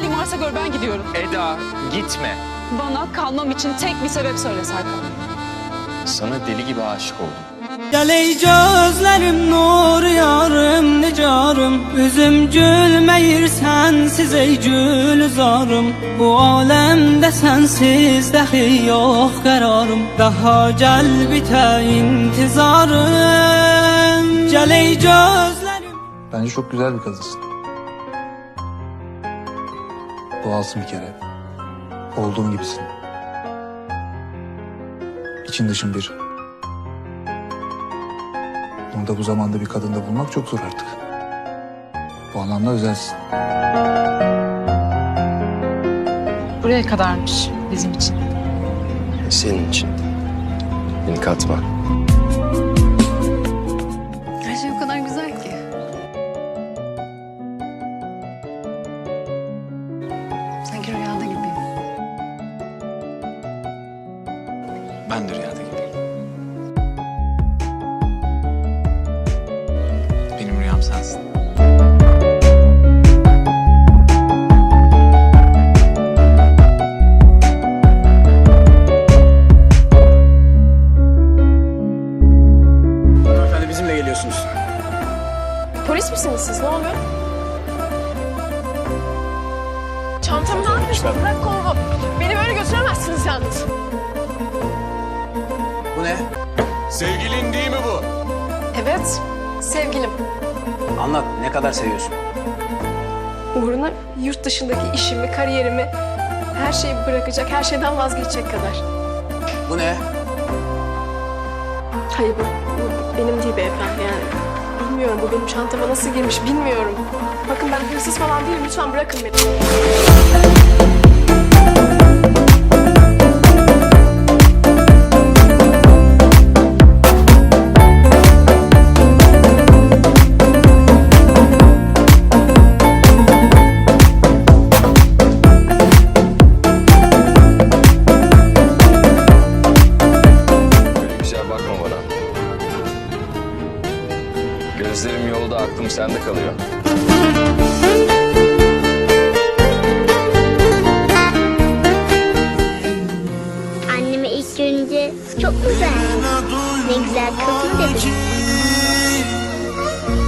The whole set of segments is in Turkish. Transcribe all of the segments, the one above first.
halin varsa gör ben gidiyorum. Eda gitme. Bana kalmam için tek bir sebep söyle Serkan. Sana deli gibi aşık oldum. Gel ey gözlerim nur yarım nicarım Üzüm gülmeyir sensiz ey gülzarım Bu alemde sensiz dahi yok kararım Daha gel bite intizarım Gel ey gözlerim Bence çok güzel bir kadınsın. Doğalsın bir kere. Olduğun gibisin. İçin dışın bir. Bunu da bu zamanda bir kadında bulmak çok zor artık. Bu anlamda özelsin. Buraya kadarmış bizim için. Senin için. Beni katma. Ben de rüyada gibiyim. Benim rüyam sensin. Efendim bizimle geliyorsunuz. Polis misiniz siz? Ne oluyor? Çantamı ne yapmışsın? Bırak kolumu. Beni böyle götüremezsiniz yalnız. Sevgilin değil mi bu? Evet, sevgilim. Anlat ne kadar seviyorsun? Uğruna yurt dışındaki işimi, kariyerimi, her şeyi bırakacak, her şeyden vazgeçecek kadar. Bu ne? Hayır bu, bu benim değil beyefendi yani. Bilmiyorum bu benim çantama nasıl girmiş bilmiyorum. Bakın ben hırsız falan değilim. Lütfen bırakın beni. Sende kalıyor. Anneme ilk görünce çok güzel. Ne güzel kız mı dedim.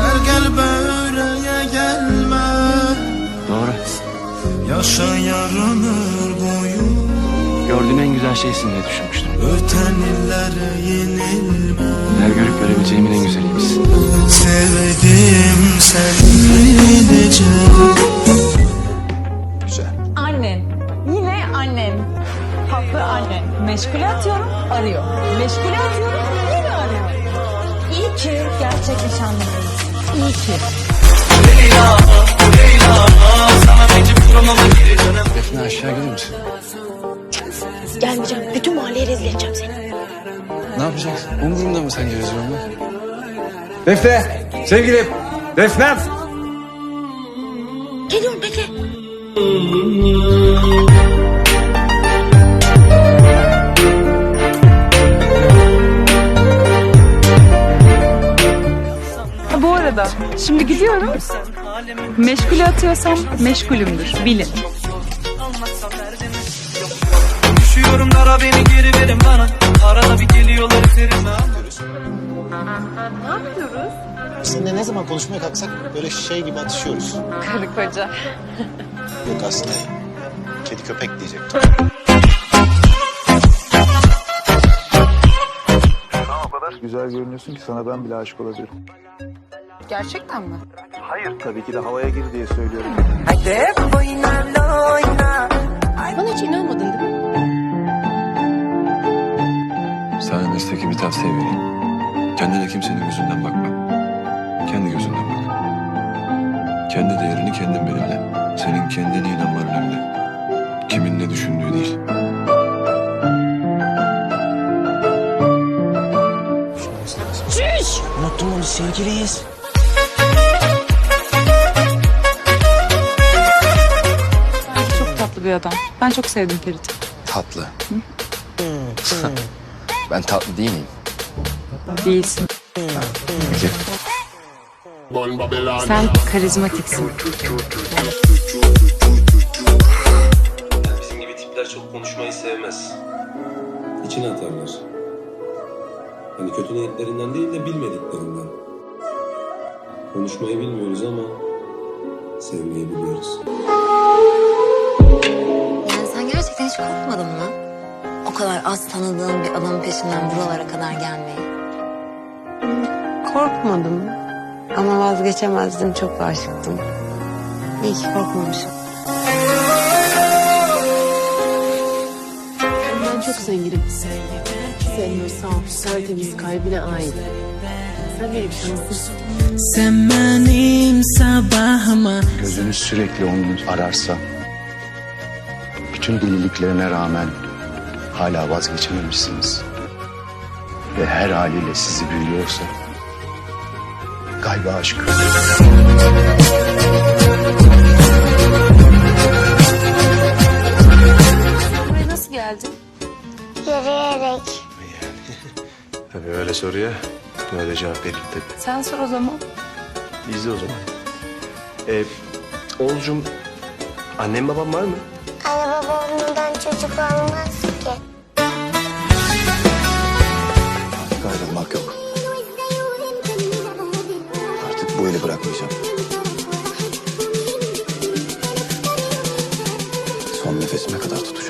Her gel böyleye gelme Doğru. Yaşa yaranır boyu Gördüğüm en güzel şeysin diye düşünmüştüm. Öten illere Her görüp görebileceğimin en güzeliymişsin. Sevdim seni bilece Güzel. Annen. Yine annen. Haklı annen. Meşgule atıyorum, arıyor. Meşgule atıyorum, yine arıyor. İyi ki gerçek nişanlıyız. İyi ki. Defne aşağı gelir misin? Gelmeyeceğim. Bütün mahalleye rezil edeceğim seni. Ne yapacaksın? Umurumda mı sen geleceğin olma? Defne, sevgilim, Defnem. Geliyorum bekle. Ha, bu arada şimdi gidiyorum. Meşgule atıyorsam meşgulümdür bilin. Düşüyorum dara beni geri verin bana Arada bir geliyorlar üzerime Sizinle ne zaman konuşmaya kalksak böyle şey gibi atışıyoruz. Karı koca. Yok aslında kedi köpek diyecek. Güzel görünüyorsun ki sana ben bile aşık olabilirim. Gerçekten mi? Tabii ki de havaya gir diye söylüyorum. Unuttum onu sevgiliyiz. Çok tatlı bir adam. Ben çok sevdim Ferit'i. Tatlı. ben tatlı değil miyim? Değilsin. Peki. Sen karizmatiksin. Bizim gibi tipler çok konuşmayı sevmez. İçine atarlar. Hani kötü niyetlerinden değil de bilmediklerinden. Konuşmayı bilmiyoruz ama sevmeyi biliyoruz. Yani sen gerçekten hiç korkmadın mı? O kadar az tanıdığın bir adamın peşinden buralara kadar gelmeyi. Korkmadım. Ama vazgeçemezdim. Çok aşıktım. İyi ki korkmamışım. Çok zenginim. Sevmiyorsam tertemiz kalbine ait. Sen benim şansım. Sen benim sabahıma Gözünüz sürekli onu ararsa, bütün deliliklerine rağmen hala vazgeçememişsiniz. Ve her haliyle sizi büyüyorsa, galiba aşk. Öyle soruya böyle cevap veririm tabii. Sen sor o zaman. İzle o zaman. Ee, Oğulcum, annem babam var mı? Anne baba olmadan çocuk olmaz ki. Artık ayrılmak yok. Artık bu eli bırakmayacağım. Son nefesime kadar tutacağım.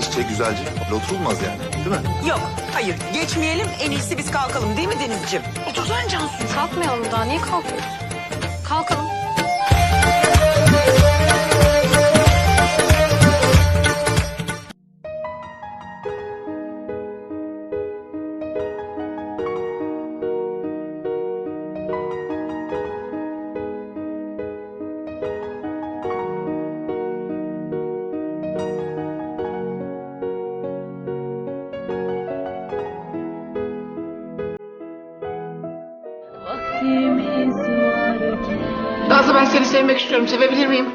Genişçe, güzelce. Oturulmaz yani. Değil mi? Yok. Hayır. Geçmeyelim. En iyisi biz kalkalım. Değil mi Denizciğim? Otursana Cansu. Kalkmayalım daha. Niye kalkıyoruz? Kalkalım. Ben seni sevmek istiyorum. Sevebilir miyim?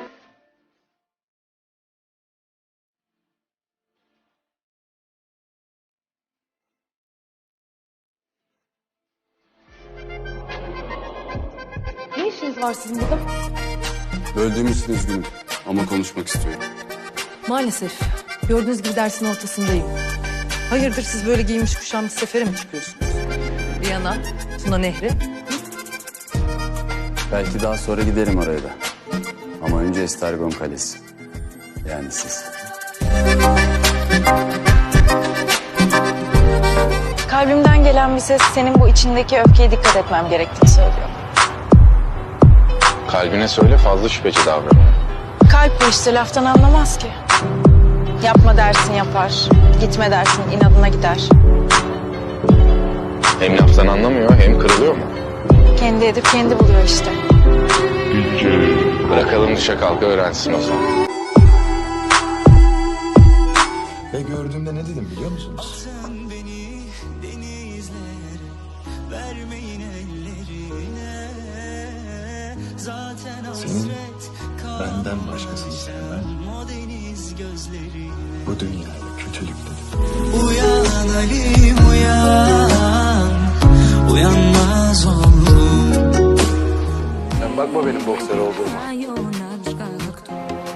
Ne işiniz var sizin burada? Böldüğüm için üzgünüm ama konuşmak istiyorum. Maalesef. Gördüğünüz gibi dersin ortasındayım. Hayırdır siz böyle giymiş kuşanmış sefere mi çıkıyorsunuz? Viyana, Tuna Nehri. Belki daha sonra giderim oraya da. Ama önce Estergon Kalesi. Yani siz. Kalbimden gelen bir ses senin bu içindeki öfkeye dikkat etmem gerektiğini söylüyor. Kalbine söyle fazla şüpheci davranıyor. Kalp bu işte laftan anlamaz ki. Yapma dersin yapar, gitme dersin inadına gider. Hem laftan anlamıyor hem kırılıyor mu? Kendi edip kendi buluyor işte. Bırakalım düşe kalka öğrensin o zaman. Ve gördüğümde ne dedim biliyor musunuz? Senin benden başkasını sevmen bu dünyada kötülük dedim. Uyan Ali uyan Uyanmaz Sen bakma benim boksör olduğuma.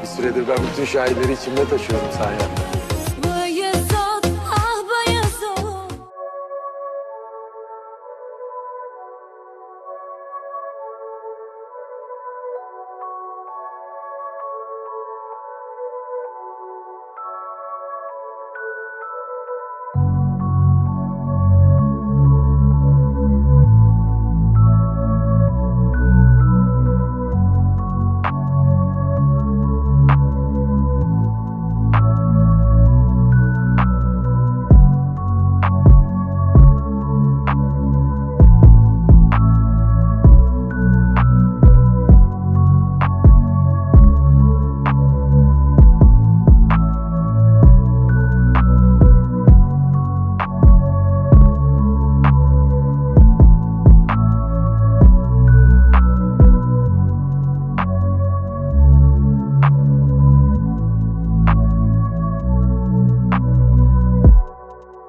Bir süredir ben bütün şairleri içimde taşıyorum sayende.